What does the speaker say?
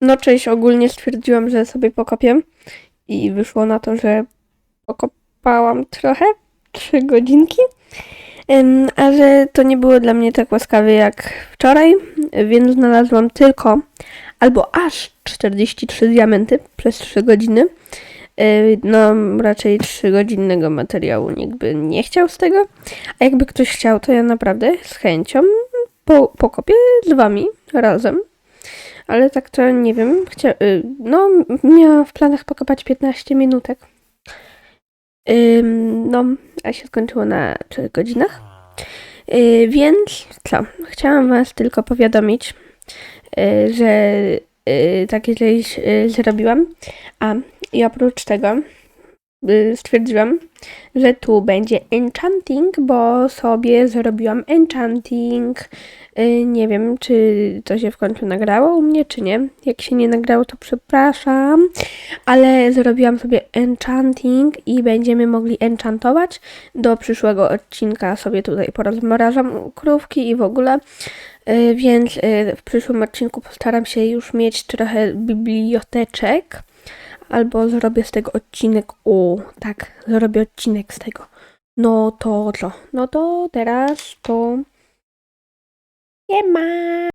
No cześć, ogólnie stwierdziłam, że sobie pokopię i wyszło na to, że pokopałam trochę, trzy godzinki, Em, ale to nie było dla mnie tak łaskawe jak wczoraj, więc znalazłam tylko albo aż 43 diamenty przez 3 godziny. E, No, raczej 3-godzinnego materiału nikt by nie chciał z tego. A jakby ktoś chciał, to ja naprawdę z chęcią po, pokopię z wami razem. Ale tak to nie wiem. Chcia, y, no, miałam w planach pokopać 15 minutek. No, a się skończyło na 3 godzinach. Y, więc co? Chciałam Was tylko powiadomić, y, że takie coś y, zrobiłam. A i oprócz tego stwierdziłam, że tu będzie enchanting, bo sobie zrobiłam enchanting. Y, Nie wiem, czy to się w końcu nagrało u mnie, czy nie. Jak się nie nagrało, to przepraszam. Ale zrobiłam sobie enchanting i będziemy mogli enchantować. Do przyszłego odcinka sobie tutaj porozmrażam krówki i w ogóle. Y, Więc y, w przyszłym odcinku postaram się już mieć trochę biblioteczek. Albo zrobię z tego odcinek. O, tak, zrobię odcinek z tego. No to co? No to teraz to. Nie ma.